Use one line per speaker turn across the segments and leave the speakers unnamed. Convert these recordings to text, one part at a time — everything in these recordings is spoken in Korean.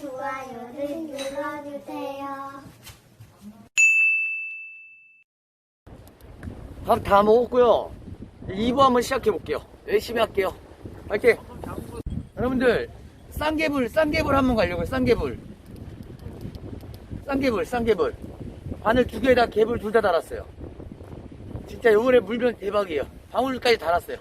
좋아요를 눌러주세요.
밥 다 먹었고요. 2부 한번 시작해 볼게요. 열심히 할게요. 파이팅! 여러분들, 쌍개불, 쌍개불 한번 가려고요. 쌍개불. 쌍개불, 쌍개불. 바늘 두 개에다 개불 둘 다 달았어요. 진짜 요번에 물면 대박이에요. 방울까지 달았어요.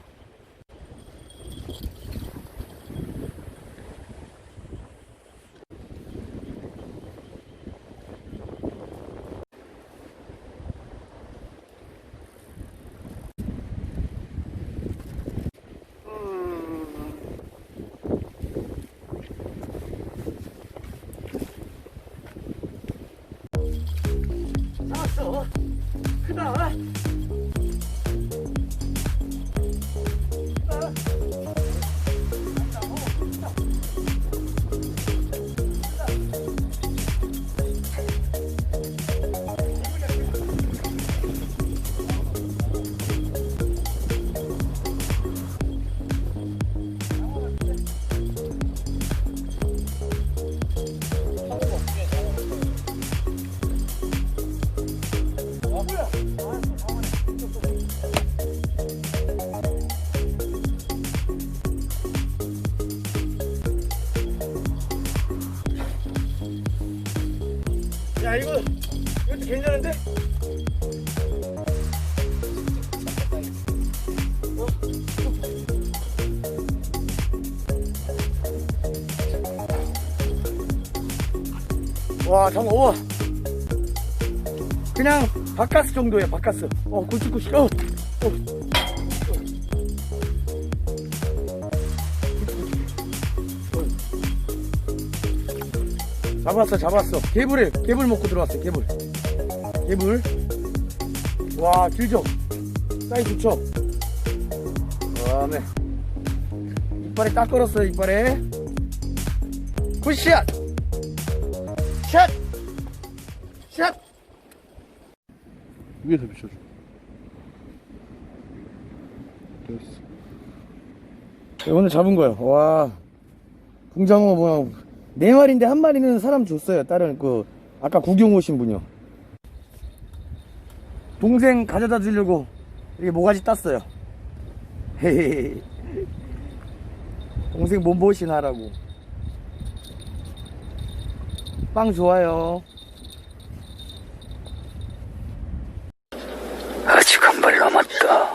야 이거 이것도 괜찮은데? 어? 와 잠깐 우와 그냥 바카스 정도야 바카스. 어 굵직굵직 어, 어. 잡았어 잡았어. 개불에 개불 먹고 들어왔어 개불. 개불. 와 길죠? 사이즈 좋죠? 그다음에 이빨에 딱 걸었어요 이빨에. 굿샷! 샷! 샷!
위에서 비춰줘. 됐어.
네, 오늘 잡은 거요. 와, 붕장어 뭐, 네 마리인데 한 마리는 사람 줬어요. 다른 그, 아까 구경 오신 분이요. 동생 가져다 주려고 이렇게 모가지 땄어요. 헤헤헤. 동생 몸보신 하라고. 빵 좋아요. 아직 한 발 남았다.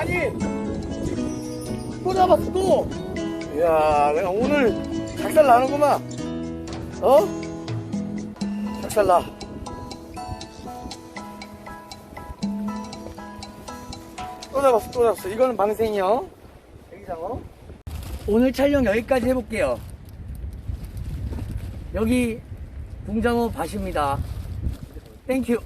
아니 또 잡았어 또. 이야 그냥 오늘 작살 나는구만. 어? 작살 나. 또 잡았어 또 잡았어. 이거는 방생이요. 애기장어. 오늘 촬영 여기까지 해볼게요. 여기 붕장어 밭입니다. 땡큐